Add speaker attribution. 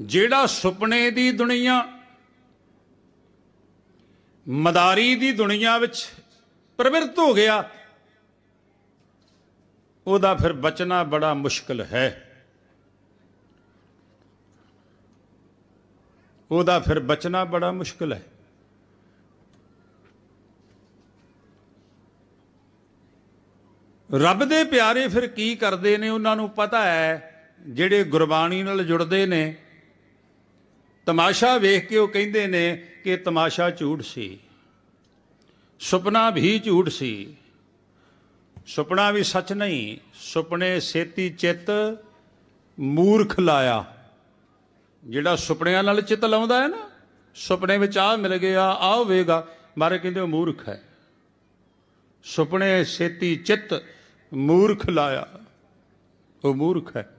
Speaker 1: ਜਿਹੜਾ ਸੁਪਨੇ ਦੀ ਦੁਨੀਆ, ਮਦਾਰੀ ਦੀ ਦੁਨੀਆ ਵਿੱਚ ਪ੍ਰਵਿਰਤ ਹੋ ਗਿਆ, ਉਹਦਾ ਫਿਰ ਬਚਣਾ ਬੜਾ ਮੁਸ਼ਕਲ ਹੈ। ਉਹਦਾ ਫਿਰ ਬਚਣਾ ਬੜਾ ਮੁਸ਼ਕਲ ਹੈ। ਰੱਬ ਦੇ ਪਿਆਰੇ ਫਿਰ ਕੀ ਕਰਦੇ ਨੇ, ਉਹਨਾਂ ਨੂੰ ਪਤਾ ਹੈ, ਜਿਹੜੇ ਗੁਰਬਾਣੀ ਨਾਲ ਜੁੜਦੇ ਨੇ ਤਮਾਸ਼ਾ ਵੇਖ ਕੇ ਉਹ ਕਹਿੰਦੇ ਨੇ ਕਿ ਤਮਾਸ਼ਾ ਝੂਠ ਸੀ, ਸੁਪਨਾ ਵੀ ਝੂਠ ਸੀ। ਸੁਪਨਾ ਵੀ ਸੱਚ ਨਹੀਂ, ਸੁਪਨੇ ਸੇਤੀ ਚਿੱਤ ਮੂਰਖ ਲਾਇਆ। ਜਿਹੜਾ ਸੁਪਨਿਆਂ ਨਾਲ ਚਿੱਤ ਲਾਉਂਦਾ ਹੈ ਨਾ, ਸੁਪਨੇ ਵਿੱਚ ਆ ਮਿਲ ਗਿਆ ਆ ਹੋਵੇਗਾ, ਮਾਰੇ ਕਹਿੰਦੇ ਉਹ ਮੂਰਖ ਹੈ। ਸੁਪਨੇ ਸੇਤੀ ਚਿੱਤ ਮੂਰਖ ਲਾਇਆ, ਉਹ ਮੂਰਖ ਹੈ।